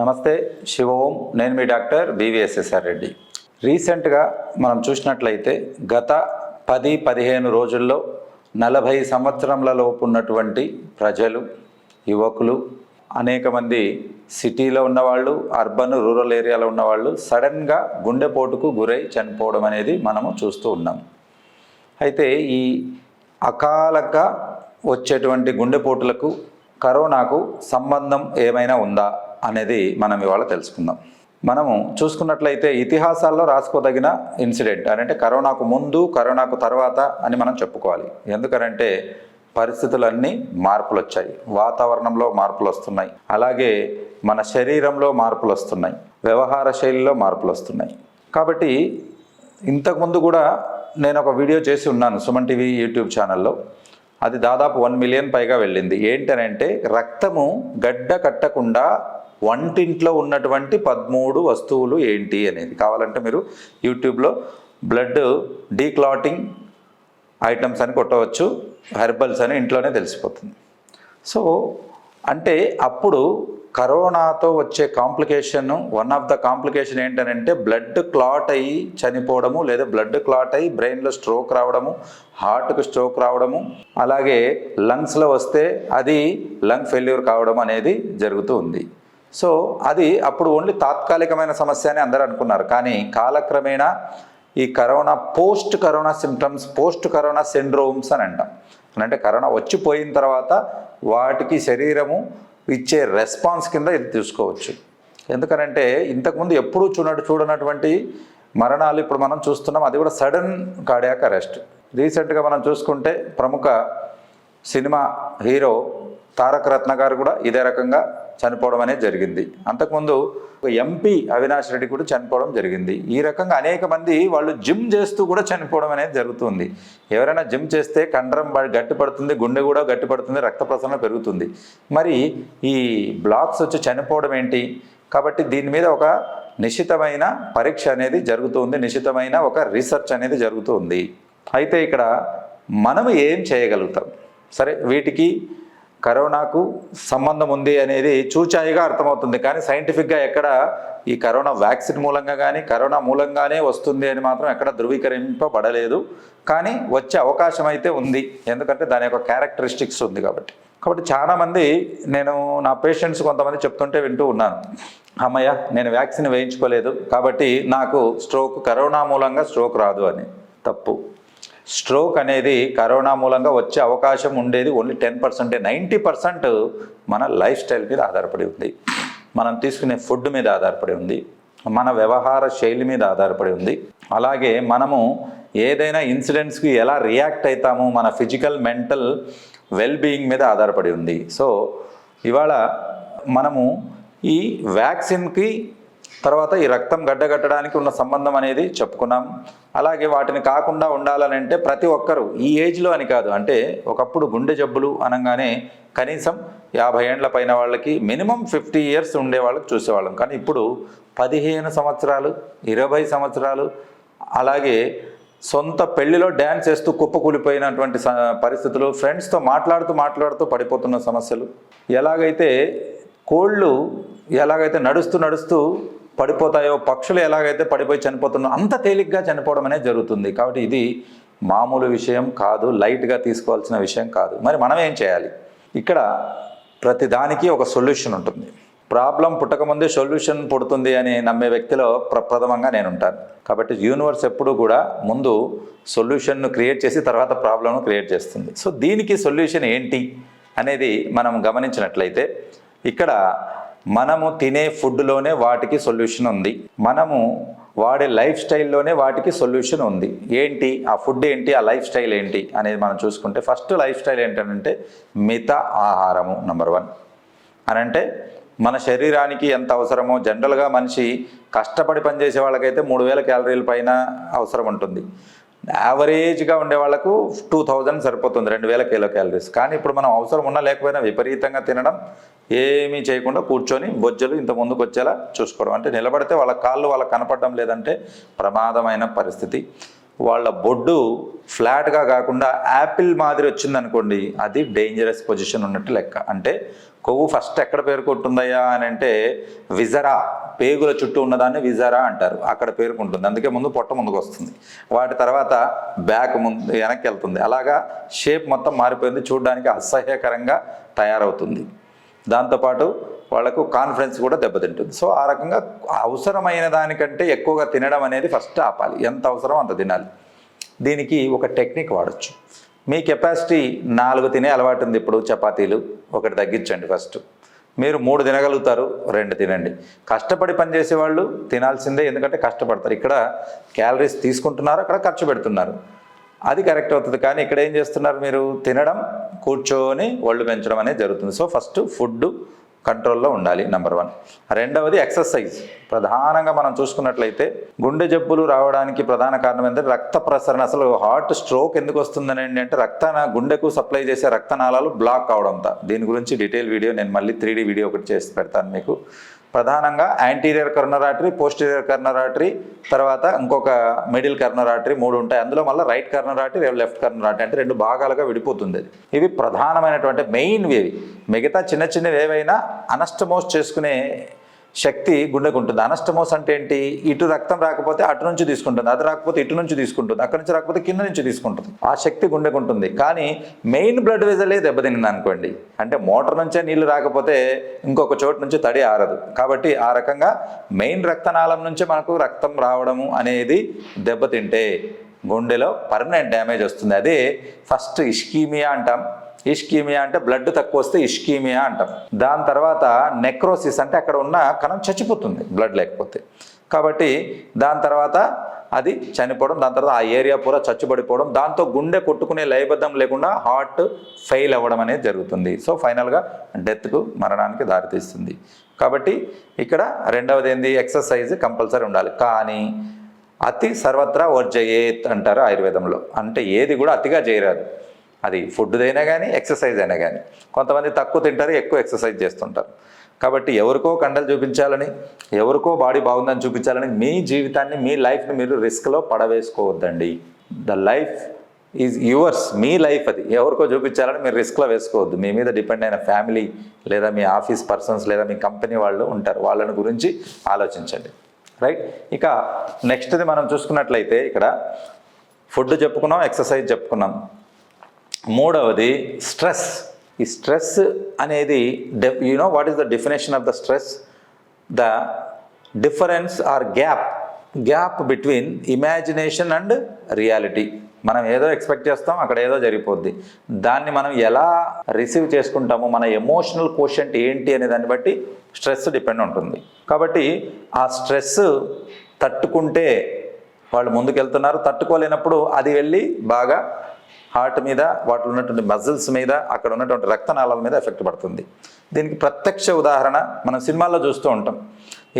నమస్తే శివ. ఓం నేను మీ doctor BVSSR Reddy. రీసెంట్గా మనం చూసినట్లయితే గత పది పదిహేను రోజుల్లో నలభై సంవత్సరంలలోపు ఉన్నటువంటి ప్రజలు యువకులు అనేక మంది సిటీలో ఉన్నవాళ్ళు అర్బన్ రూరల్ ఏరియాలో ఉన్నవాళ్ళు సడన్గా గుండెపోటుకు గురై చనిపోవడం అనేది మనము చూస్తూ ఉన్నాం. అయితే ఈ అకాలక వచ్చేటువంటి గుండెపోటులకు కరోనాకు సంబంధం ఏమైనా ఉందా? అనేది మనం ఇవాళ తెలుసుకుందాం. మనము చూసుకున్నట్లయితే ఇతిహాసాల్లో రాసుకోదగిన ఇన్సిడెంట్ అంటే కరోనాకు ముందు కరోనాకు తర్వాత అని మనం చెప్పుకోవాలి. ఎందుకనంటే పరిస్థితులన్నీ మార్పులు వచ్చాయి వాతావరణంలో మార్పులు వస్తున్నాయి అలాగే మన శరీరంలో మార్పులు వస్తున్నాయి వ్యవహార శైలిలో మార్పులు వస్తున్నాయి కాబట్టి ఇంతకుముందు కూడా నేను ఒక వీడియో చేసి ఉన్నాను సుమన్ టీవీ యూట్యూబ్ ఛానల్లో. అది దాదాపు వన్ మిలియన్ పైగా వెళ్ళింది. ఏంటనంటే రక్తము గడ్డ కట్టకుండా వంటింట్లో ఉన్నటువంటి పదమూడు వస్తువులు ఏంటి అనేది. కావాలంటే మీరు యూట్యూబ్లో బ్లడ్ డీక్లాటింగ్ ఐటమ్స్ అని కొట్టవచ్చు హెర్బల్స్ అని ఇంట్లోనే తెలిసిపోతుంది. సో అంటే అప్పుడు కరోనాతో వచ్చే complication one of the complication ఏంటనంటే బ్లడ్ క్లాట్ అయ్యి చనిపోవడము లేదా బ్లడ్ క్లాట్ అయ్యి బ్రెయిన్లో స్ట్రోక్ రావడము హార్ట్కు స్ట్రోక్ రావడము అలాగే లంగ్స్లో వస్తే అది లంగ్ ఫెయిల్యూర్ కావడం అనేది జరుగుతూ ఉంది. సో అది అప్పుడు ఓన్లీ తాత్కాలికమైన సమస్య అని అందరూ అనుకున్నారు. కానీ కాలక్రమేణా ఈ corona post corona symptoms post corona syndromes అని అంటాం. అని అంటే కరోనా వచ్చిపోయిన తర్వాత వాటికి శరీరము ఇచ్చే రెస్పాన్స్ కింద ఇది తీసుకోవచ్చు. ఎందుకనంటే ఇంతకుముందు ఎప్పుడూ చూడటు చూడనటువంటి మరణాలు ఇప్పుడు మనం చూస్తున్నాం. అది కూడా సడన్ కార్డియాక్ అరెస్ట్. రీసెంట్గా మనం చూసుకుంటే ప్రముఖ సినిమా హీరో తారక రత్న గారు కూడా ఇదే రకంగా చనిపోవడం అనేది జరిగింది. అంతకుముందు ఒక ఎంపీ అవినాష్ రెడ్డి కూడా చనిపోవడం జరిగింది. ఈ రకంగా అనేక మంది వాళ్ళు జిమ్ చేస్తూ కూడా చనిపోవడం అనేది జరుగుతుంది. ఎవరైనా జిమ్ చేస్తే కండరం గట్టిపడుతుంది గుండె కూడా గట్టిపడుతుంది రక్త ప్రసరణ పెరుగుతుంది. మరి ఈ బ్లాక్స్ వచ్చి చనిపోవడం ఏంటి? కాబట్టి దీని మీద ఒక నిశ్చితమైన పరీక్ష అనేది జరుగుతుంది. నిశితమైన ఒక రీసెర్చ్ అనేది జరుగుతుంది. అయితే ఇక్కడ మనం ఏం చేయగలుగుతాం? సరే వీటికి కరోనాకు సంబంధం ఉంది అనేది చూచాయిగా అర్థమవుతుంది. కానీ సైంటిఫిక్గా ఎక్కడ ఈ కరోనా వ్యాక్సిన్ మూలంగా కానీ కరోనా మూలంగానే వస్తుంది అని మాత్రం ఎక్కడ ధృవీకరింపబడలేదు. కానీ వచ్చే అవకాశం అయితే ఉంది. ఎందుకంటే దాని యొక్క క్యారెక్టరిస్టిక్స్ ఉంది కాబట్టి. కాబట్టి చాలామంది నేను నా పేషెంట్స్ కొంతమంది చెప్తుంటే వింటూ ఉన్నాను. అమ్మయ్య నేను వ్యాక్సిన్ వేయించుకోలేదు. కాబట్టి నాకు స్ట్రోక్ కరోనా మూలంగా స్ట్రోక్ రాదు అని. తప్పు. స్ట్రోక్ అనేది కరోనా మూలంగా వచ్చే అవకాశం ఉండేది ఓన్లీ టెన్ పర్సెంటే నైంటీ పర్సెంట్ మన లైఫ్ స్టైల్ మీద ఆధారపడి ఉంది. మనం తీసుకునే ఫుడ్ మీద ఆధారపడి ఉంది. మన వ్యవహార శైలి మీద ఆధారపడి ఉంది. అలాగే మనము ఏదైనా ఇన్సిడెంట్స్కి ఎలా రియాక్ట్ అవుతాము మన ఫిజికల్ మెంటల్ వెల్ బీయింగ్ మీద ఆధారపడి ఉంది. సో ఇవాళ మనము ఈ వ్యాక్సిన్కి తర్వాత ఈ రక్తం గడ్డగట్టడానికి ఉన్న సంబంధం అనేది చెప్పుకున్నాం. అలాగే వాటిని కాకుండా ఉండాలని అంటే ప్రతి ఒక్కరూ ఈ ఏజ్లో అని కాదు అంటే ఒకప్పుడు గుండె జబ్బులు అనగానే కనీసం యాభై ఏండ్ల పైన వాళ్ళకి మినిమం ఫిఫ్టీ ఇయర్స్ ఉండే వాళ్ళకి చూసేవాళ్ళం. కానీ ఇప్పుడు పదిహేను సంవత్సరాలు ఇరవై సంవత్సరాలు అలాగే సొంత పెళ్ళిలో డ్యాన్స్ వేస్తూ కుప్పకూలిపోయినటువంటి పరిస్థితులు ఫ్రెండ్స్తో మాట్లాడుతూ మాట్లాడుతూ పడిపోతున్న సమస్యలు. ఎలాగైతే కోళ్ళు ఎలాగైతే నడుస్తూ నడుస్తూ పడిపోతాయో పక్షులు ఎలాగైతే పడిపోయి చనిపోతున్నాయో అంత తేలిగ్గా చనిపోవడం అనేది జరుగుతుంది. కాబట్టి ఇది మామూలు విషయం కాదు లైట్గా తీసుకోవాల్సిన విషయం కాదు. మరి మనం ఏం చేయాలి? ఇక్కడ ప్రతిదానికి ఒక సొల్యూషన్ ఉంటుంది. ప్రాబ్లం పుట్టకముందే సొల్యూషన్ పుడుతుంది అని నమ్మే వ్యక్తిలో ప్రప్రథమంగా నేను ఉంటాను కాబట్టి యూనివర్స్ ఎప్పుడూ కూడా ముందు సొల్యూషన్ను క్రియేట్ చేసి తర్వాత ప్రాబ్లంను క్రియేట్ చేస్తుంది. సో దీనికి సొల్యూషన్ ఏంటి అనేది మనం గమనించినట్లయితే ఇక్కడ మనము తినే ఫుడ్లోనే వాటికి సొల్యూషన్ ఉంది. మనము వాడే లైఫ్ స్టైల్లోనే వాటికి సొల్యూషన్ ఉంది. ఏంటి? ఆ ఫుడ్ ఏంటి? ఆ లైఫ్ స్టైల్ ఏంటి? అనేది మనం చూసుకుంటే ఫస్ట్ లైఫ్ స్టైల్ ఏంటంటే మిత ఆహారము నెంబర్ వన్. అనంటే మన శరీరానికి ఎంత అవసరమో జనరల్గా మనిషి కష్టపడి పనిచేసే వాళ్ళకైతే మూడు వేల క్యాలరీల పైన అవసరం ఉంటుంది. యావరేజ్గా ఉండే వాళ్ళకు టూ థౌజండ్ సరిపోతుంది రెండు వేల కిలో క్యాలరీస్ కానీ ఇప్పుడు మనం అవసరం ఉన్నా లేకపోయినా విపరీతంగా తినడం ఏమీ చేయకుండా కూర్చొని బొజ్జలు ఇంత ముందుకు వచ్చేలా చూసుకోవడం. అంటే నిలబడితే వాళ్ళ కాళ్ళు వాళ్ళకి కనపడడం లేదంటే ప్రమాదమైన పరిస్థితి. వాళ్ళ బొడ్డు ఫ్లాట్గా కాకుండా యాపిల్ మాదిరి వచ్చిందనుకోండి అది డేంజరస్ పొజిషన్ ఉన్నట్టు లెక్క. అంటే కొవ్వు ఫస్ట్ ఎక్కడ పేరుకుంటుందయ్యా అని అంటే విజరా. పేగుల చుట్టూ ఉన్నదాన్ని విజారా అంటారు. అక్కడ పేరుకుంటుంది. అందుకే ముందు పొట్ట ముందుకు వస్తుంది. వాటి తర్వాత బ్యాక్ ముందు వెనక్కి వెళ్తుంది. అలాగా షేప్ మొత్తం మారిపోయింది. చూడడానికి అసహ్యకరంగా తయారవుతుంది. దాంతోపాటు వాళ్ళకు కాన్ఫిడెన్స్ కూడా దెబ్బతింటుంది. సో ఆ రకంగా అవసరమైన దానికంటే ఎక్కువగా తినడం అనేది ఫస్ట్ ఆపాలి. ఎంత అవసరం అంత తినాలి. దీనికి ఒక టెక్నిక్ వాడచ్చు. మీ కెపాసిటీ నాలుగు తినే అలవాటు ఉంది ఇప్పుడు చపాతీలు. ఒకటి తగ్గించండి ఫస్ట్. మీరు మూడు తినగలుగుతారు రెండు తినండి. కష్టపడి పనిచేసే వాళ్ళు తినాల్సిందే ఎందుకంటే కష్టపడతారు. ఇక్కడ క్యాలరీస్ తీసుకుంటున్నారు అక్కడ ఖర్చు పెడుతున్నారు. అది కరెక్ట్ అవుతుంది. కానీ ఇక్కడ ఏం చేస్తున్నారు మీరు? తినడం కూర్చొని ఒళ్ళు పెంచడం అనేది జరుగుతుంది. సో ఫస్ట్ ఫుడ్ కంట్రోల్లో ఉండాలి నెంబర్ వన్ రెండవది ఎక్సర్సైజ్ ప్రధానంగా మనం చూసుకున్నట్లయితే గుండె జబ్బులు రావడానికి ప్రధాన కారణం ఏంటంటే రక్త ప్రసరణ. అసలు హార్ట్ స్ట్రోక్ ఎందుకు వస్తుందని ఏంటంటే రక్త గుండెకు సప్లై చేసే రక్తనాళాలు బ్లాక్ అవడంతో దీని గురించి డీటెయిల్ వీడియో నేను మళ్ళీ త్రీ వీడియో ఒకటి చేసి పెడతాను మీకు. ప్రధానంగా యాంటీరియర్ కర్నరాటరీ పోస్టీరియర్ కర్నరాటరీ తర్వాత ఇంకొక మిడిల్ కర్నరాటరీ మూడు ఉంటాయి. అందులో మళ్ళీ రైట్ కర్నరాటరీ లెఫ్ట్ కర్నరాటరీ అంటే రెండు భాగాలుగా విడిపోతుంది అది. ఇవి ప్రధానమైనటువంటి మెయిన్ ఇవి మిగతా చిన్న చిన్నవి ఏవైనా అనస్టమోస్ చేసుకునే శక్తి గుండెకు ఉంటుంది అనస్టమోస్ అంటే ఏంటి? ఇటు రక్తం రాకపోతే అటు నుంచి తీసుకుంటుంది. అది రాకపోతే ఇటు నుంచి తీసుకుంటుంది. అక్కడి నుంచి రాకపోతే కింద నుంచి తీసుకుంటుంది. ఆ శక్తి గుండెకు ఉంటుంది కానీ మెయిన్ బ్లడ్ వెజలే దెబ్బతింది అనుకోండి. అంటే మోటార్ నుంచే నీళ్ళు రాకపోతే ఇంకొక చోటు నుంచి తడి ఆరదు. కాబట్టి ఆ రకంగా మెయిన్ రక్తనాళం నుంచే మనకు రక్తం రావడము అనేది దెబ్బతింటే గుండెలో పర్మనెంట్ డ్యామేజ్ వస్తుంది. అదే ఫస్ట్ ఇష్కీమియా అంటాం. ఇష్కీమియా అంటే బ్లడ్ తక్కువ వస్తే ఇష్కీమియా అంటాం. దాని తర్వాత నెక్రోసిస్ అంటే అక్కడ ఉన్న కణం చచ్చిపోతుంది బ్లడ్ లేకపోతే. కాబట్టి దాని తర్వాత అది చనిపోవడం దాని తర్వాత ఆ ఏరియా పూరా చచ్చుబడిపోవడం దాంతో గుండె కొట్టుకునే లయబద్ధం లేకుండా హార్ట్ ఫెయిల్ అవ్వడం అనేది జరుగుతుంది. సో ఫైనల్గా డెత్కు మరణానికి దారితీస్తుంది. కాబట్టి ఇక్కడ రెండవది ఏంది ఎక్సర్సైజ్ కంపల్సరీ ఉండాలి. కానీ అతి సర్వత్రా వర్జయేత్ అంటారు ఆయుర్వేదంలో. అంటే ఏది కూడా అతిగా చేయరాదు అది ఫుడ్దైనా కానీ ఎక్సర్సైజ్ అయినా కానీ కొంతమంది తక్కువ తింటారు ఎక్కువ ఎక్సర్సైజ్ చేస్తుంటారు. కాబట్టి ఎవరికో కండలు చూపించాలని ఎవరికో బాడీ బాగుందని చూపించాలని మీ జీవితాన్ని మీ లైఫ్ని మీరు రిస్క్లో పడవేసుకోవద్దండి. ద లైఫ్ ఈజ్ యువర్స్ మీ లైఫ్ అది. ఎవరికో చూపించాలని మీరు రిస్క్లో వేసుకోవద్దు. మీ మీద డిపెండ్ అయిన ఫ్యామిలీ లేదా మీ ఆఫీస్ పర్సన్స్ లేదా మీ కంపెనీ వాళ్ళు ఉంటారు. వాళ్ళని గురించి ఆలోచించండి. రైట్? ఇక నెక్స్ట్ది మనం చూసుకున్నట్లయితే ఇక్కడ ఫుడ్ చెప్పుకున్నాం ఎక్సర్సైజ్ చెప్పుకున్నాం. మూడవది స్ట్రెస్. ఈ స్ట్రెస్ అనేది you know what is the definition of the stress the difference or gap gap between imagination and reality మనం ఏదో ఎక్స్పెక్ట్ చేస్తాం అక్కడ ఏదో జరిగిపోద్ది. దాన్ని మనం ఎలా రిసీవ్ చేసుకుంటామో మన ఎమోషనల్ కోషంట్ ఏంటి అనే దాన్ని బట్టి స్ట్రెస్ డిపెండ్ ఉంటుంది. కాబట్టి ఆ స్ట్రెస్ తట్టుకుంటే వాళ్ళు ముందుకెళ్తున్నారు తట్టుకోలేనప్పుడు అది వెళ్ళి బాగా హార్ట్ మీద వాటిలో ఉన్నటువంటి మజిల్స్ మీద అక్కడ ఉన్నటువంటి రక్తనాళాల మీద ఎఫెక్ట్ పడుతుంది. దీనికి ప్రత్యక్ష ఉదాహరణ మనం సినిమాల్లో చూస్తూ ఉంటాం.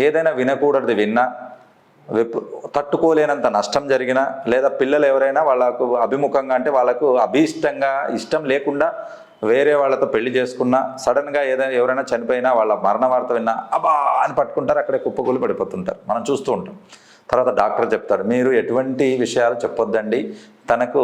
ఏదైనా వినకూడదు విన్నా తట్టుకోలేనంత నష్టం జరిగినా లేదా పిల్లలు ఎవరైనా వాళ్ళకు అభిముఖంగా అంటే వాళ్ళకు అభీష్టంగా ఇష్టం లేకుండా వేరే వాళ్ళతో పెళ్ళి చేసుకున్నా సడన్గా ఏదైనా ఎవరైనా చనిపోయినా వాళ్ళ మరణ వార్త విన్నా అబా అని పట్టుకుంటారు అక్కడే కుప్పకూలి పడిపోతుంటారు. మనం చూస్తూ ఉంటాం. తర్వాత డాక్టర్ చెప్తాడు మీరు ఎటువంటి విషయాలు చెప్పొద్దండి తనకు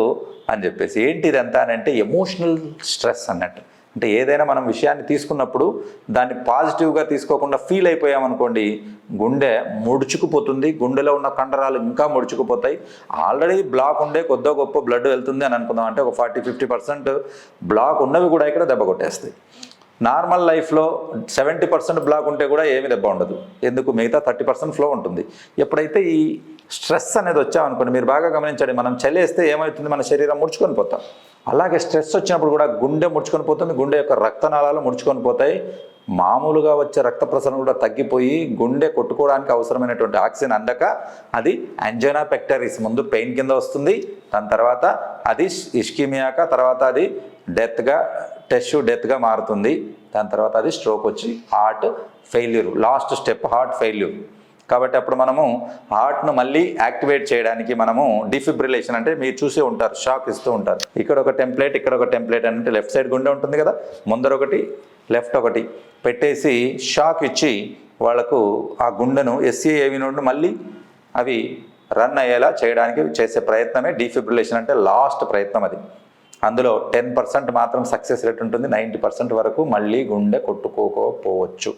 అని చెప్పేసి. ఏంటి ఇదంతా? అని అంటే ఎమోషనల్ స్ట్రెస్ అన్నట్టు. అంటే ఏదైనా మనం విషయాన్ని తీసుకున్నప్పుడు దాన్ని పాజిటివ్గా తీసుకోకుండా ఫీల్ అయిపోయామనుకోండి గుండె ముడుచుకుపోతుంది గుండెలో ఉన్న కండరాలు ఇంకా ముడుచుకుపోతాయి. ఆల్రెడీ బ్లాక్ ఉండే కొద్దో గొప్ప బ్లడ్ వెళ్తుంది అని అనుకుందాం అంటే ఒక ఫార్టీ ఫిఫ్టీ పర్సెంట్ బ్లాక్ ఉన్నవి కూడా ఇక్కడ దెబ్బ కొట్టేస్తాయి. నార్మల్ లైఫ్లో సెవెంటీ పర్సెంట్ బ్లాక్ ఉంటే కూడా ఏమి దెబ్బ ఉండదు. ఎందుకు? మిగతా థర్టీ పర్సెంట్ ఫ్లో ఉంటుంది. ఎప్పుడైతే ఈ స్ట్రెస్ అనేది వచ్చామనుకోండి మీరు బాగా గమనించండి మనం చలేస్తే ఏమవుతుంది మన శరీరం ముడుచుకొని పోతాం. అలాగే స్ట్రెస్ వచ్చినప్పుడు కూడా గుండె ముడుచుకొని పోతుంది. గుండె యొక్క రక్తనాళాలు ముడుచుకొని పోతాయి. మామూలుగా వచ్చే రక్త ప్రసరణ కూడా తగ్గిపోయి గుండె కొట్టుకోవడానికి అవసరమైనటువంటి ఆక్సిజన్ అందక అది అంజనా పెక్టరీస్ ముందు పెయిన్ కింద వస్తుంది. దాని తర్వాత అది ఇష్కిమియాక తర్వాత అది డెత్గా టెస్ట్ డెత్గా మారుతుంది. దాని తర్వాత అది స్ట్రోక్ వచ్చి heart failure last step heart failure. కాబట్టి అప్పుడు మనము హార్ట్ను మళ్ళీ యాక్టివేట్ చేయడానికి మనము డిఫిబ్రిలేషన్ అంటే మీరు చూసే ఉంటారు షాక్ ఇస్తూ ఉంటారు. ఇక్కడ ఒక టెంప్లెట్ ఇక్కడ ఒక టెంప్లెట్ అంటే లెఫ్ట్ సైడ్ గుండె ఉంటుంది కదా ముందర ఒకటి లెఫ్ట్ ఒకటి. పెట్టేసి షాక్ ఇచ్చి వాళ్ళకు ఆ గుండెను ఎస్సీఏవి నుండి మళ్ళీ అవి రన్ అయ్యేలా చేయడానికి చేసే ప్రయత్నమే డిఫిబ్రిలేషన్ అంటే లాస్ట్ ప్రయత్నం అది. అందులో టెన్ పర్సెంట్ మాత్రం సక్సెస్ రేట్ ఉంటుంది నైంటీ పర్సెంట్ వరకు మళ్ళీ గుండె కొట్టుకోకపోవచ్చు.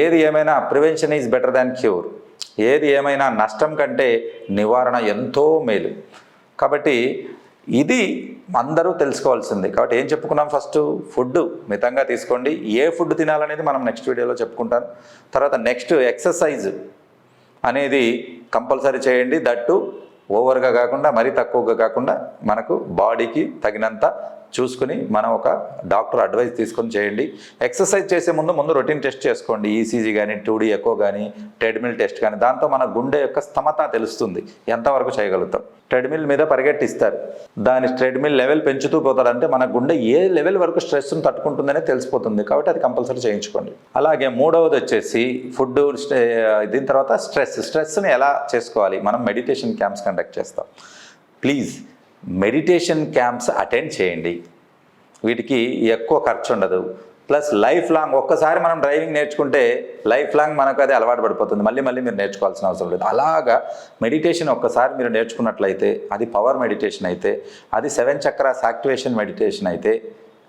ఏది ఏమైనా prevention is better than cure. ఏది ఏమైనా నష్టం కంటే నివారణ ఎంతో మేలు. కాబట్టి ఇది అందరూ తెలుసుకోవాల్సింది. కాబట్టి ఏం చెప్పుకున్నాం ఫస్ట్? ఫుడ్. మితంగా తీసుకోండి. ఏ ఫుడ్ తినాలనేది మనం నెక్స్ట్ వీడియోలో చెప్పుకుంటాను తర్వాత నెక్స్ట్ ఎక్సర్సైజ్ అనేది కంపల్సరీ చేయండి. దట్టు ఓవర్గా కాకుండా మరీ తక్కువగా కాకుండా మనకు బాడీకి తగినంత చూసుకుని మనం ఒక డాక్టర్ అడ్వైస్ తీసుకొని చేయండి. ఎక్సర్సైజ్ చేసే ముందు ముందు రొటీన్ టెస్ట్ చేసుకోండి. ఈసీజీ కానీ టూడీ ఎక్కువ కానీ ట్రెడ్మిల్ టెస్ట్ కానీ దాంతో మన గుండె యొక్క స్తమత తెలుస్తుంది. ఎంతవరకు చేయగలుగుతాం? ట్రెడ్మిల్ మీద పరిగెట్టిస్తారు. దాని ట్రెడ్మిల్ లెవెల్ పెంచుతూ పోతారంటే మన గుండె ఏ లెవెల్ వరకు స్ట్రెస్ను తట్టుకుంటుందనే తెలిసిపోతుంది కాబట్టి అది కంపల్సరీ చేయించుకోండి. అలాగే మూడవది వచ్చేసి ఫుడ్ దీని తర్వాత స్ట్రెస్. స్ట్రెస్ని ఎలా చేసుకోవాలి? మనం మెడిటేషన్ క్యాంప్స్ కండక్ట్ చేస్తాం. ప్లీజ్ మెడిటేషన్ క్యాంప్స్ అటెండ్ చేయండి. వీటికి ఎక్కువ ఖర్చు ఉండదు. ప్లస్ లైఫ్ లాంగ్ ఒక్కసారి మనం డ్రైవింగ్ నేర్చుకుంటే లైఫ్ లాంగ్ మనకు అది అలవాటు పడిపోతుంది. మళ్ళీ మళ్ళీ మీరు నేర్చుకోవాల్సిన అవసరం లేదు. అలాగా మెడిటేషన్ ఒక్కసారి మీరు నేర్చుకున్నట్లయితే అది పవర్ మెడిటేషన్ అయితే అది సెవెన్ చక్రాస్ యాక్టివేషన్ మెడిటేషన్ అయితే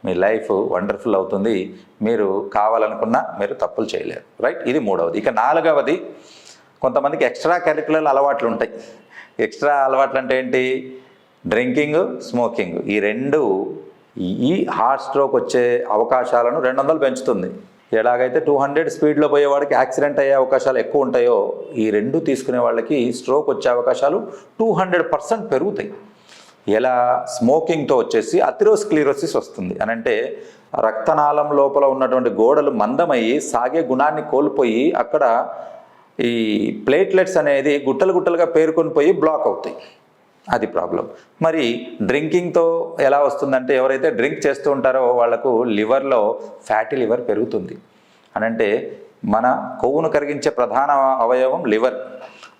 మీ లైఫ్ వండర్ఫుల్ అవుతుంది. మీరు కావాలనుకున్నా మీరు తప్పులు చేయలేరు. రైట్? ఇది మూడవది. ఇక నాలుగవది కొంతమందికి ఎక్స్ట్రా కరికులర్ అలవాట్లు ఉంటాయి. ఎక్స్ట్రా అలవాట్లు అంటే ఏంటి? డ్రింకింగ్ స్మోకింగ్ ఈ రెండు ఈ హార్ట్ స్ట్రోక్ వచ్చే అవకాశాలను రెండు వందలు పెంచుతుంది. ఎలాగైతే టూ హండ్రెడ్ స్పీడ్లో పోయేవాడికి యాక్సిడెంట్ అయ్యే అవకాశాలు ఎక్కువ ఉంటాయో ఈ రెండు తీసుకునే వాళ్ళకి స్ట్రోక్ వచ్చే అవకాశాలు టూ హండ్రెడ్ పర్సెంట్ పెరుగుతాయి. ఎలా స్మోకింగ్తో వచ్చేసి అథిరోస్క్లీరోసిస్ వస్తుంది. అని అంటే రక్తనాళం లోపల ఉన్నటువంటి గోడలు మందమయ్యి సాగే గుణాన్ని కోల్పోయి అక్కడ ఈ ప్లేట్లెట్స్ అనేది గుట్టలు గుట్టలుగా పేరుకొని పోయి బ్లాక్ అవుతాయి. అది ప్రాబ్లం. మరి డ్రింకింగ్తో ఎలా వస్తుందంటే ఎవరైతే డ్రింక్ చేస్తూ ఉంటారో వాళ్ళకు లివర్లో ఫ్యాటీ లివర్ పెరుగుతుంది. అని అంటే మన కొవ్వును కరిగించే ప్రధాన అవయవం లివర్.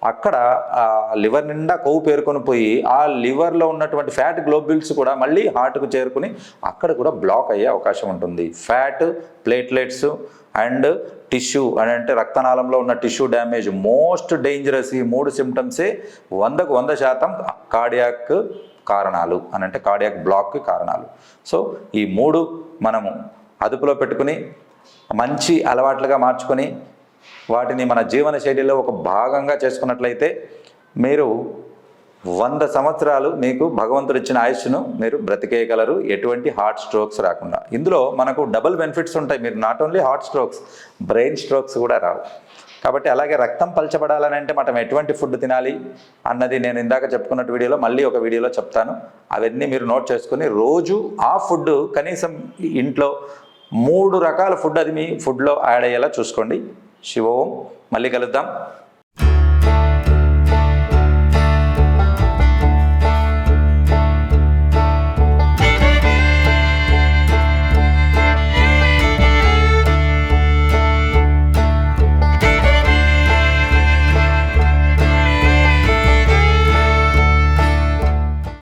అక్కడ ఆ లివర్ నిండా కొవ్వు పేరుకొని పోయి ఆ లివర్లో ఉన్నటువంటి ఫ్యాట్ గ్లోబ్యుల్స్ కూడా మళ్ళీ హార్ట్కు చేరుకుని అక్కడ కూడా బ్లాక్ అయ్యే అవకాశం ఉంటుంది. ఫ్యాట్ ప్లేట్లెట్స్ అండ్ టిష్యూ అని అంటే రక్తనాళంలో ఉన్న టిష్యూ డ్యామేజ్. మోస్ట్ డేంజరస్ ఈ మూడు సిమ్టమ్సే వందకు వంద శాతం కార్డియాక్ కారణాలు అని అంటే కార్డియాక్ బ్లాక్కి కారణాలు. సో ఈ మూడు మనము అదుపులో పెట్టుకుని మంచి అలవాట్లుగా మార్చుకొని వాటిని మన జీవన శైలిలో ఒక భాగంగా చేసుకున్నట్లయితే మీరు వంద సంవత్సరాలు మీకు భగవంతుడు ఇచ్చిన ఆయుష్ను మీరు బ్రతికేయగలరు. ఎటువంటి హార్ట్ స్ట్రోక్స్ రాకుండా. ఇందులో మనకు డబుల్ బెనిఫిట్స్ ఉంటాయి. మీరు not only heart strokes brain strokes కూడా రావు. కాబట్టి అలాగే రక్తం పలచబడాలని అంటే మనం ఎటువంటి ఫుడ్ తినాలి అన్నది నేను ఇందాక చెప్పుకున్నట్టు వీడియోలో మళ్ళీ ఒక వీడియోలో చెప్తాను. అవన్నీ మీరు నోట్ చేసుకుని రోజు ఆ ఫుడ్ కనీసం ఇంట్లో మూడు రకాల ఫుడ్ అది మీ ఫుడ్లో యాడ్ అయ్యేలా చూసుకోండి. శివోం. మళ్ళీ కలుద్దాం.